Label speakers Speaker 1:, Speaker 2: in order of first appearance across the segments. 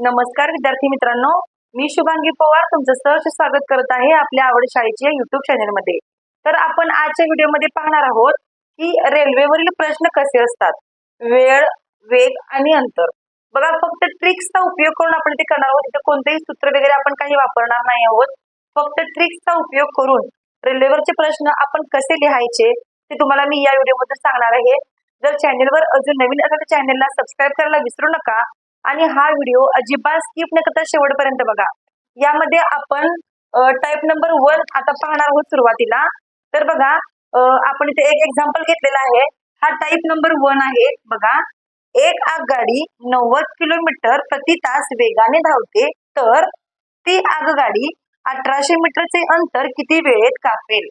Speaker 1: नमस्कार विद्यार्थी मित्रांनो. मी शुभांगी पवार तुमचं सहर्ष स्वागत करत आहे आपल्या आवड शाळेच्या युट्यूब चॅनलमध्ये तर आपण आजच्या व्हिडिओमध्ये पाहणार आहोत की रेल्वेवरील प्रश्न कसे असतात? वेळ वेग आणि अंतर. बघा फक्त ट्रिक्सचा उपयोग करून आपण ते करणार आहोत. तिथे कोणतेही सूत्र वगैरे आपण काही वापरणार नाही आहोत. फक्त ट्रिक्सचा उपयोग करून रेल्वेवरचे प्रश्न आपण कसे लिहायचे ते तुम्हाला मी या व्हिडिओमध्ये सांगणार आहे. जर चॅनेलवर अजून नवीन असेल तर चॅनेलला सबस्क्राईब करायला विसरू नका. आणि हा व्हिडिओ अजिबात स्किप न करता शेवटपर्यंत बघा. यामध्ये आपण टाईप नंबर वन आता पाहणार आहोत सुरुवातीला. तर बघा आपण इथे एक एक्झाम्पल घेतलेला आहे. हा टाईप नंबर वन आहे. बघा एक आगगाडी नव्वद किलोमीटर प्रति तास वेगाने धावते तर ती आगगाडी अठराशे मीटरचे अंतर किती वेळेत कापेल?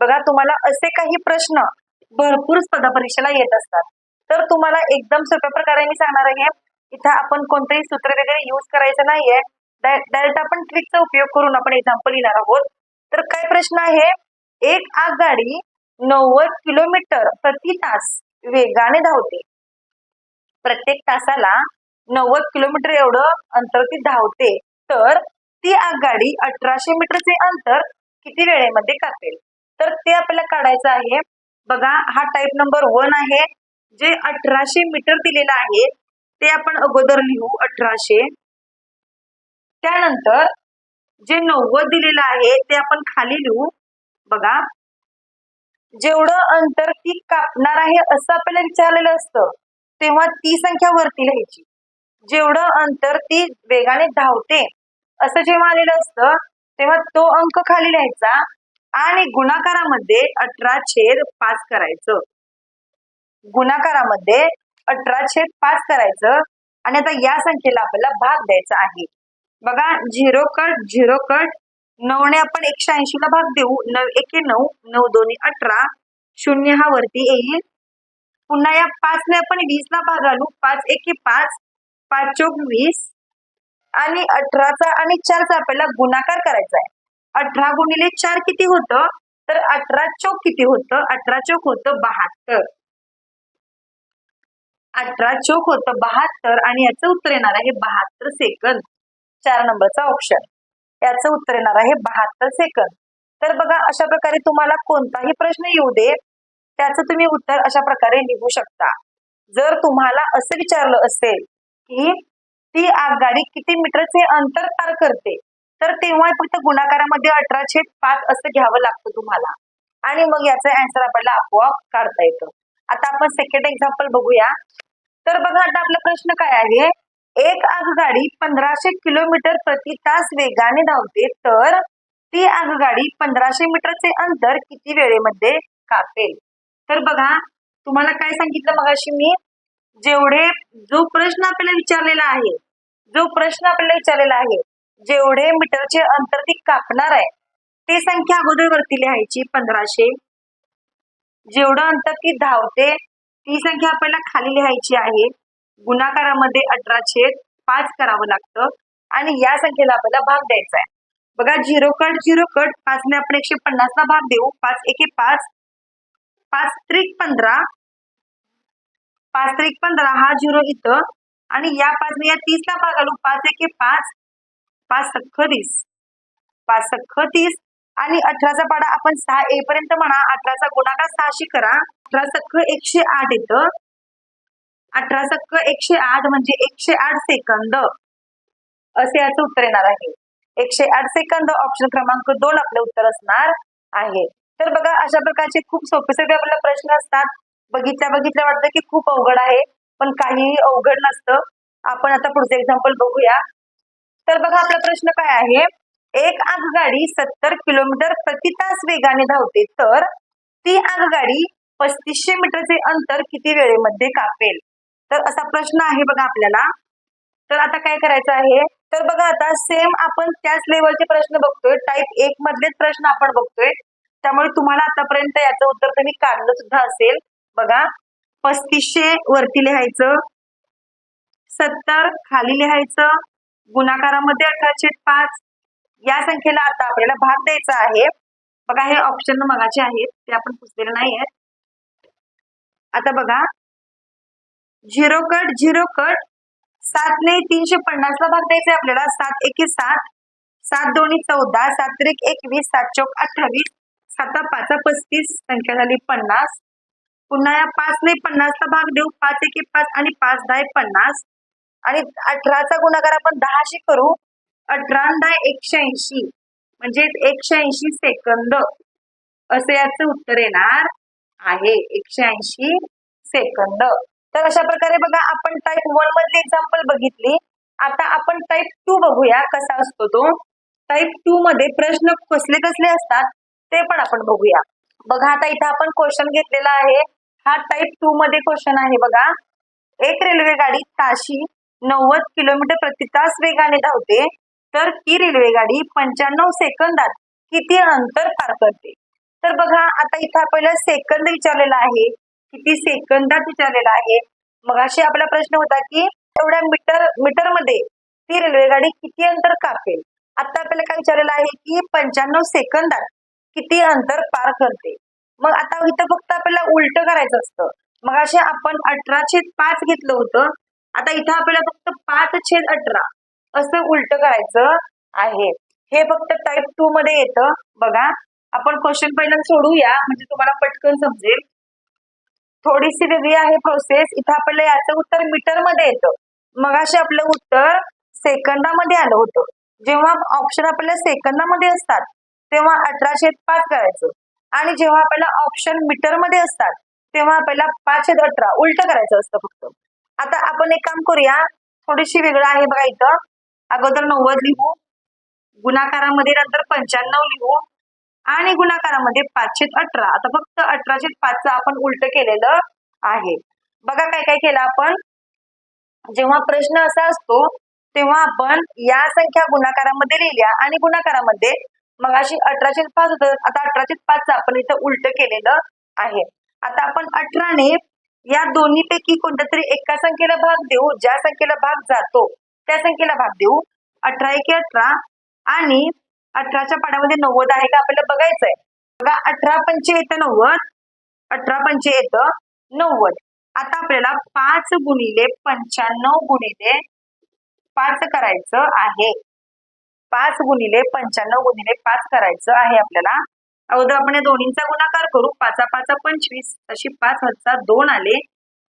Speaker 1: बघा तुम्हाला असे काही प्रश्न भरपूर स्पर्धा परीक्षेला येत असतात. तर तुम्हाला एकदम सोप्या प्रकारे मी सांगणार आहे. इथं आपण कोणतेही सूत्र वगैरे युज करायचं नाहीये. डायरेक्ट आपण ट्रिकचा उपयोग करून आपण एक्झाम्पल लिहिणार आहोत. तर काय प्रश्न आहे? एक आगगाडी नव्वद किलोमीटर प्रति तास वेगाने धावते. प्रत्येक तासाला नव्वद किलोमीटर एवढं अंतर ती धावते. तर ती आगगाडी अठराशे मीटरचे अंतर किती वेळेमध्ये कापेल? तर ते आपल्याला काढायचं आहे. बघा हा टाईप नंबर वन आहे. जे अठराशे मीटर दिलेलं आहे ते आपण अगोदर लिहू अठराशे. त्यानंतर जे नव्वद दिलेलं आहे ते आपण खाली लिहू. बघा. जेवढं अंतर ती कापणार आहे असं आपल्याला विचारलेलं असतं तेव्हा ती संख्या वरती लिहायची. जेवढं अंतर ती वेगाने धावते असं जेव्हा आलेलं असतं तेव्हा तो अंक खाली लिहायचा आणि गुणाकारामध्ये अठरा छेद पाच करायचं. गुणाकारामध्ये अठरा छेद पाच करायचं. आणि आता या संख्येला आपल्याला भाग द्यायचा आहे. बघा झिरो कट झिरो कट. नऊने आपण एकशे ऐंशी ला भाग देऊ. नऊ एके नऊ नऊ दोन्ही अठरा. शून्य हा वरती येईल. पुन्हा या पाचने आपण वीस ला भाग घालू. पाच एके पाच. पाच चौक वीस. आणि अठराचा आणि चारचा आपल्याला गुणाकार करायचा आहे. अठरा गुणिले चार किती होतं? तर अठरा चौक किती होतं? अठरा चौक होतं बहात्तर. अठरा चौक होतं बहात्तर आणि याचं उत्तर येणार आहे बहात्तर सेकंद. चार नंबरचा ऑप्शन याचं उत्तर येणार आहे बहात्तर सेकंद. तर बघा अशा प्रकारे तुम्हाला कोणताही प्रश्न येऊ दे त्याचं तुम्ही उत्तर अशा प्रकारे लिहू शकता. जर तुम्हाला असं विचारलं असेल की ती आगगाडी किती मीटरचे अंतर पार करते तर तेव्हा फक्त गुणाकारामध्ये अठरा छेद पाच असं घ्यावं लागतं तुम्हाला. आणि मग याचं अँसर आपल्याला आपोआप काढता येतं. आता आपण सेकंड एक्झाम्पल बघूया. तर बघा आता आपला प्रश्न काय आहे? एक आगगाडी पंधराशे किलोमीटर प्रति तास वेगाने धावते तर ती आगगाडी पंधराशे मीटरचे अंतर किती वेळेमध्ये कापेल? तर बघा तुम्हाला काय सांगितलं मगाशी मी? जेवढे जो प्रश्न आपल्याला विचारलेला आहे जो प्रश्न आपल्याला विचारलेला आहे जेवढे मीटरचे अंतर ती कापणार आहे ते संख्या अगोदर वरती लिहायची पंधराशे. जेवढं अंतर ती धावते ती संख्या आपल्याला खाली लिहायची आहे. गुणाकारामध्ये अठरा छेद पाच करावं लागतं. आणि या संख्येला आपल्याला भाग द्यायचा आहे. बघा झिरो कट झिरो कट. पाचने आपण एकशे पन्नास ला भाग देऊ. पाच एके पाच. पाच त्रिक पंधरा. पाच त्रिक पंधरा हा झिरो इथं. आणि या पाचने या तीसला भाग आलो पाच एके पाच. पाच सख्ख तीस. पाच सख्ख तीस. आणि अठराचा पाडा आपण सहा ए पर्यंत म्हणा. अठराचा गुणाकार सहाशी करा. अठरा सख्ख एकशे आठ येतं. अठरा सख्ख एकशे आठ म्हणजे एकशे आठ सेकंद. असे याचं उत्तर येणार आहे. एकशे आठ सेकंद ऑप्शन क्रमांक दोन आपले उत्तर असणार आहे. तर बघा अशा प्रकारचे खूप सोपे सोपे आपल्याला प्रश्न असतात. बघितल्या बघितल्या वाटतं की खूप अवघड आहे पण काहीही अवघड नसतं. आपण आता पुढचं एक्झाम्पल बघूया. तर बघा आपला प्रश्न काय आहे? एक आगगाडी सत्तर किलोमीटर प्रति तास वेगाने धावते तर ती आगगाडी पस्तीसशे मीटरचे अंतर किती वेळेमध्ये कापेल? तर असा प्रश्न आहे बघा आपल्याला. तर आता काय करायचं आहे? तर बघा आता सेम आपण त्याच लेवलचे प्रश्न बघतोय. टाईप एक मधलेच प्रश्न आपण बघतोय. त्यामुळे तुम्हाला आतापर्यंत याचं उत्तर तुम्ही काढलं सुद्धा असेल. बघा. पस्तीसशे वरती लिहायचं. सत्तर खाली लिहायचं. गुणाकारामध्ये अठराशे पाच. या संख्येला आता आपल्याला भाग द्यायचा आहे. बघा हे ऑप्शन मगाचे आहेत. ते आपण पुसलेले नाही आहेत आता बघा. Zero cut zero cut. सात ने तीनशे पन्नासला भाग द्यायचा आपल्याला. सात एके सात. सात दोन्ही चौदा. सात त्रिक एकवीस. सात चौक अठ्ठावीस. साता पाच पस्तीस. संख्या झाली पन्नास. पुन्हा या पाचने पन्नासला भाग देऊ. पाच एके पाच आणि पाच दहा पन्नास. आणि अठराचा गुणाकार आपण दहाशी करू. अठरा दहा एकशे ऐंशी. म्हणजे एकशे ऐंशी सेकंद. असं याचं उत्तर येणार. आहे. एकशे ऐंशी सेकंद. तर अशा प्रकारे बघा आपण टाईप वन मधली एक्झाम्पल बघितली. आता आपण टाईप टू बघूया कसा असतो तो. टाईप टू मध्ये प्रश्न कसले कसले असतात ते पण आपण बघूया. बघा आता इथं आपण क्वेश्चन घेतलेला आहे. हा टाईप टू मध्ये क्वेश्चन आहे बघा. एक रेल्वे गाडी ताशी नव्वद किलोमीटर प्रति तास वेगाने धावते. तर ती रेल्वे गाडी पंच्याण्णव सेकंदात किती अंतर पार करते? तर बघा आता इथं आपल्याला सेकंद विचारलेला आहे. किती सेकंदात विचारलेला आहे. मग अशी आपला प्रश्न होता की एवढ्या मीटर मीटरमध्ये ती रेल्वे गाडी किती अंतर कापेल? आता आपल्याला काय विचारलेलं आहे की पंच्याण्णव सेकंदात किती अंतर पार करते? मग आता इथं फक्त आपल्याला उलट करायचं असतं. मग असे आपण अठरा छेद पाच घेतलं होतं. आता इथं आपल्याला फक्त पाच छेद अठरा असं उलट करायचं आहे. हे फक्त टाईप टू मध्ये येतं. बघा. आपण क्वेश्चन पहिल्यांदा सोडूया. म्हणजे तुम्हाला पटकन समजेल. थोडीशी वेगळी आहे प्रोसेस इथं आपल्याला याचं उत्तर मीटरमध्ये येतं. मग आपलं उत्तर सेकंदामध्ये आलं होतं. जेव्हा ऑप्शन आपल्याला सेकंदामध्ये असतात तेव्हा अठराशे पाच करायचं. आणि जेव्हा आपल्याला ऑप्शन मीटरमध्ये असतात तेव्हा आपल्याला पाचशे अठरा उलट करायचं असतं फक्त. आता आपण एक काम करूया. थोडीशी वेगळं आहे बघा इथं. अगोदर नव्वद लिहू. गुणाकारामध्ये नंतर पंच्याण्णव लिहू. आणि गुणाकारामध्ये पाचशे अठरा. आता फक्त अठराशे पाचचं आपण उलट केलेलं आहे. बघा काय काय केलं आपण? जेव्हा प्रश्न असा असतो तेव्हा आपण या संख्या गुणाकारामध्ये लिहिल्या आणि गुणाकारामध्ये मग अशी अठराशे पाच होत. आता अठराशे पाचचं आपण इथं उलट केलेलं आहे. आता आपण अठराने या दोन्ही पैकी कोणत्या तरी एका संख्येला भाग देऊ ज्या संख्येला भाग जातो त्या संख्येला भाग देऊ. अठरा एके अठरा आणि अठराच्या पाडामध्ये नव्वद आहे का? आपल्याला बघायचं आहे बघा अठरा पंचे येतं नव्वद अठरा पंचे येतं नव्वद. आता आपल्याला पाच गुणिले पंच्याण्णव गुणिले पाच करायचं आहे. पाच गुणिले पंच्याण्णव गुणिले पाच करायचं आहे आपल्याला. अगोदर आपण या दोन्हींचा गुणाकार करू. पाचा पाचा पंचवीस अशी पाच हजार दोन आले.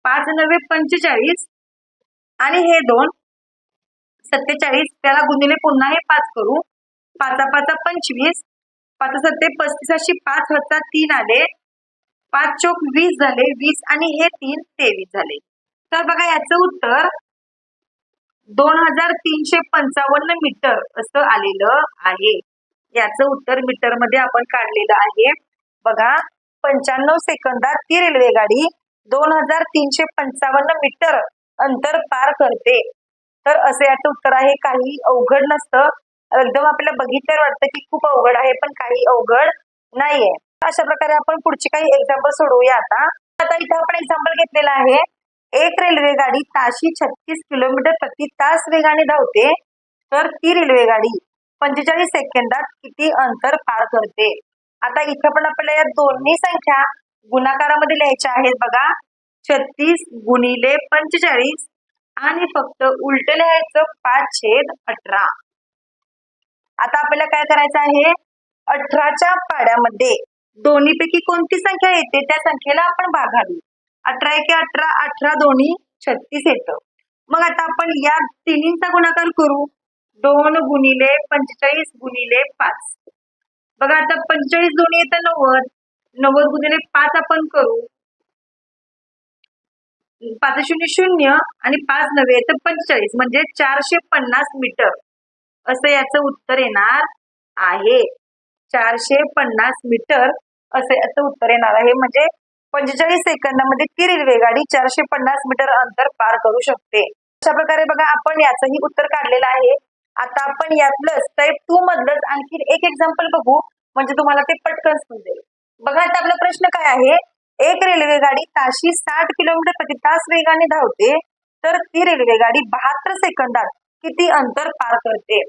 Speaker 1: पाच नव्हे पंचेचाळीस. आणि हे दोन सत्तेचाळीस त्याला गुणिले पुन्हा हे पाच करू. पाचा पाचा पंचवीस पाच सत्ते पस्तीस अशी पाच हजार तीन आले. पाच चोक वीस झाले वीस आणि हे तीन तेवीस झाले. तर बघा याचं उत्तर दोन हजार तीनशे पंचावन्न मीटर असं आलेलं आहे. याचं उत्तर मीटरमध्ये आपण काढलेलं आहे. बघा पंच्याण्णव सेकंदात ती रेल्वे गाडी दोन हजार तीनशे पंचावन्न मीटर अंतर पार करते. तर असे याचं उत्तर आहे. काही अवघड नसतं. एकदम आपल्याला बघितल्यावर वाटतं की खूप अवघड आहे पण काही अवघड नाहीये. अशा प्रकारे आपण पुढची काही एक्झाम्पल सोडवूया आता. आता इथं आपण एक्झाम्पल घेतलेलं आहे. एक रेल्वे गाडी ताशी छत्तीस किलोमीटर प्रति तास वेगाने धावते तर ती रेल्वे गाडी पंचेचाळीस सेकंदात किती अंतर पार करते? आता इथं पण आपल्याला या दोन्ही संख्या गुणाकारामध्ये लिहायच्या आहेत बघा. छत्तीस गुणिले पंचेचाळीस आणि फक्त उलट लिहायचं पाच छेद अठरा. आता आपल्याला काय करायचं आहे? अठराच्या पाड्यामध्ये दोन्हीपैकी कोणती संख्या येते? त्या संख्येला आपण भागावी अठरा एके अठरा अठरा दोन्ही छत्तीस येतं. मग आता आपण या तिन्हींचा गुणाकार करू. दोन गुणिले पंचेचाळीस गुणिले पाच. बघा आता पंचेचाळीस दोन्ही येतं नव्वद. नव्वद गुणिले पाच आपण करू. पाच शून्य शून्य आणि पाच नव्हे तर पंचेचाळीस म्हणजे चारशे पन्नास मीटर. असं याचं उत्तर येणार आहे. चारशे पन्नास मीटर असं याचं उत्तर येणार आहे. म्हणजे पंचेचाळीस सेकंदामध्ये ती रेल्वे गाडी चारशे पन्नास मीटर अंतर पार करू शकते. अशा प्रकारे बघा आपण याचंही उत्तर काढलेलं आहे. आता आपण यातलंच टाईप टू मधलंच आणखी एक एक्झाम्पल बघू. म्हणजे तुम्हाला ते पटकन समजेल. बघा आता आपला प्रश्न काय आहे? एक रेल्वे गाडी ताशी साठ किलोमीटर प्रति तास वेगाने धावते तर ती रेल्वे गाडी बहात्तर सेकंदात किती अंतर पार करते.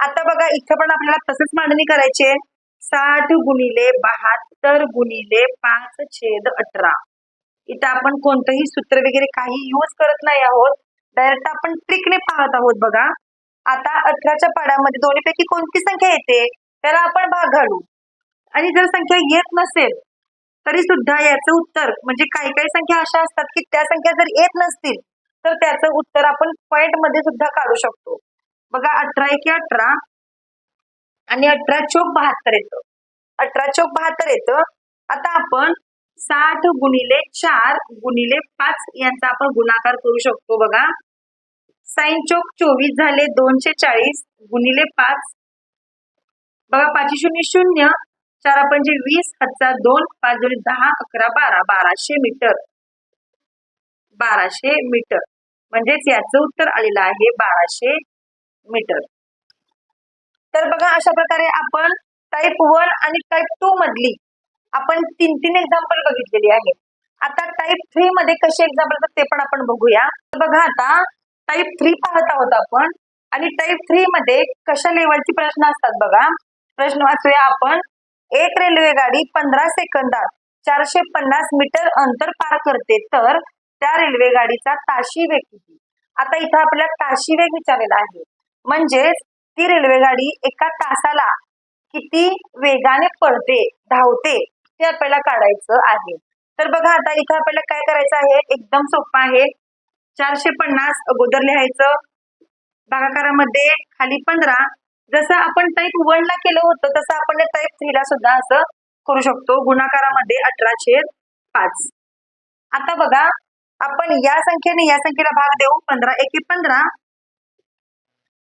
Speaker 1: आता बघा इथं पण आपल्याला तसंच मांडणी करायची आहे. साठ गुणिले बहात्तर गुणिले पाच छेद अठरा. इथं आपण कोणतंही सूत्र वगैरे काही यूज करत नाही आहोत. डायरेक्ट आपण ट्रिकने पाहत आहोत बघा. आता अठराच्या पाड्यामध्ये दोन्हीपैकी कोणती संख्या येते? त्याला आपण भाग घालू. आणि जर संख्या येत नसेल तरी सुद्धा याचं उत्तर म्हणजे काही काही संख्या अशा असतात की त्या संख्या जर येत नसतील तर त्याचं उत्तर आपण पॉइंटमध्ये सुद्धा काढू शकतो. बघा अठरा एके अठरा. आणि अठरा चोक बहात्तर येतं. अठरा चोक बहात्तर येतं. आता आपण साठ गुणिले चार गुणिले पाच यांचा आपण गुणाकार करू शकतो बघा. साईन चोक चोवीस झाले दोनशे चाळीस गुणिले पाच. बघा पाचशे शून्य शून्य. चार म्हणजे वीस हातचा दोन पाच दोन दहा अकरा बारा बाराशे मीटर. बाराशे मीटर. म्हणजेच याचं उत्तर आलेलं आहे बाराशे मीटर. तर बघा अशा प्रकारे आपण टाईप वन आणि टाईप टू मधली आपण तीन तीन एक्झाम्पल बघितलेली आहे. आता टाईप थ्री मध्ये कसे एक्झाम्पल ते पण आपण बघूया. बघा आता टाईप थ्री पाहत आहोत आपण आणि टाईप थ्री मध्ये कशा लेवलचे प्रश्न असतात बघा. प्रश्न वाचूया आपण. एक रेल्वे गाडी पंधरा सेकंदात चारशे पन्नास मीटर अंतर पार करते तर त्या रेल्वे गाडीचा ताशी वेग किती? आता इथं आपल्याला ताशी वेग विचारलेला आहे. म्हणजेच ती रेल्वे गाडी एका तासाला किती वेगाने पळते धावते ते आपल्याला काढायचं आहे. तर बघा आता इथं आपल्याला काय करायचं आहे? एकदम सोपं आहे. चारशे पन्नास अगोदर लिहायचं. भागाकारामध्ये खाली पंधरा. जसं आपण टाईप वनला केलं होतं तसं आपण टाईप थ्रीला सुद्धा असं करू शकतो. गुणाकारामध्ये अठराशे पाच. आता बघा आपण या संख्येने या संख्येला भाग देऊ. पंधरा एके पंधरा.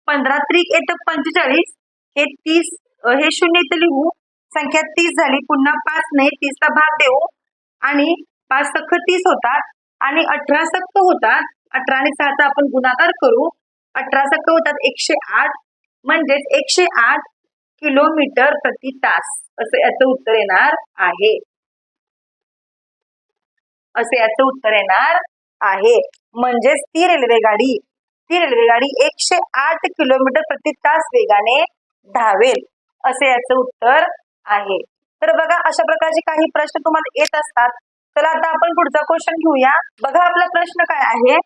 Speaker 1: पंधरा त्रिक येतं पंचेचाळीस. हे तीस हे शून्य इथं लिहू. संख्या तीस झाली पुन्हा पाच ने तीसचा भाग देऊ. आणि पाच सख्ख तीस होतात आणि अठरा सख्ख होतात. अठरा आणि सहाचा आपण गुणाकार करू. अठरा सख्ख होतात एकशे आठ. म्हणजेच एकशे आठ किलोमीटर प्रति तास. असं याचं उत्तर येणार आहे. असे याचं उत्तर येणार आहे. म्हणजेच ती रेल्वे गाडी ती रेल्वे गाडी एकशे आठ किलोमीटर प्रति तास वेगाने धावेल असे याचं उत्तर आहे. तर बघा अशा प्रकारचे काही प्रश्न तुम्हाला येत असतात. तर आता आपण पुढचा क्वेश्चन घेऊया. बघा आपला प्रश्न काय आहे?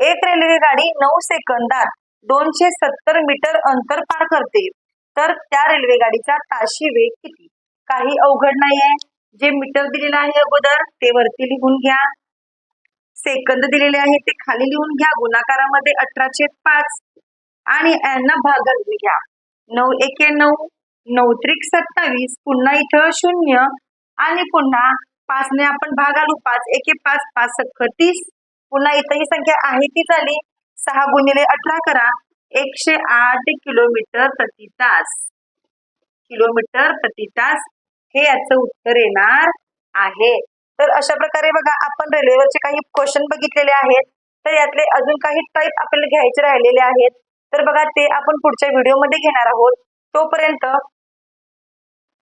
Speaker 1: एक रेल्वे गाडी नऊ सेकंदात दोनशे सत्तर मीटर अंतर पार करते. तर त्या रेल्वे गाडीचा ताशी वेग किती? काही अवघड नाहीये. जे मीटर दिलेलं आहे अगोदर ते वरती लिहून घ्या. सेकंद दिलेले आहे ते खाली लिहून घ्या. गुणाकारामध्ये अठराशे पाच. आणि यांना भागात घ्या. नऊ एके नऊ नऊ त्रिक सत्तावीस पुन्हा इथं शून्य. आणि पुन्हा पाचने आपण भाग आलो पाच एके पाच पाच सख्ख तीस. पुन्हा इथं ही संख्या आहे ती झाली. सहा गुणिले अठरा करा. एकशे आठ किलोमीटर प्रति तास. किलोमीटर प्रति तास. हे याचं उत्तर येणार आहे. तर अशा प्रकारे बघा आपण रेल्वेवरचे काही क्वेश्चन बघितलेले आहेत. तर यातले अजून काही टाईप आपल्याला घ्यायचे राहिलेले आहेत. तर बघा ते आपण पुढच्या व्हिडिओमध्ये घेणार आहोत. तोपर्यंत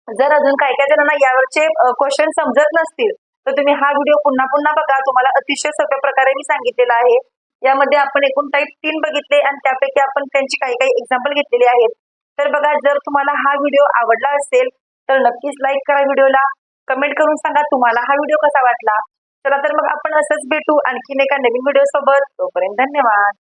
Speaker 1: जर अजून काही काही जणांना यावरचे क्वेश्चन समजत नसतील तर तुम्ही हा व्हिडिओ पुन्हा पुन्हा बघा. तुम्हाला अतिशय सोप्या प्रकारे मी सांगितलेला आहे. यामध्ये आपण एकूण टाईप तीन बघितले आणि त्यापैकी आपण त्यांची काही काही एक्झाम्पल घेतलेली आहेत. तर बघा जर तुम्हाला हा व्हिडिओ आवडला असेल तर नक्कीच लाईक करा व्हिडिओला कमेंट करून सांगा तुम्हाला हा व्हिडिओ कसा वाटला. चला तर मग आपण असंच भेटू आणखीन एका नवीन व्हिडिओ सोबत तोपर्यंत धन्यवाद.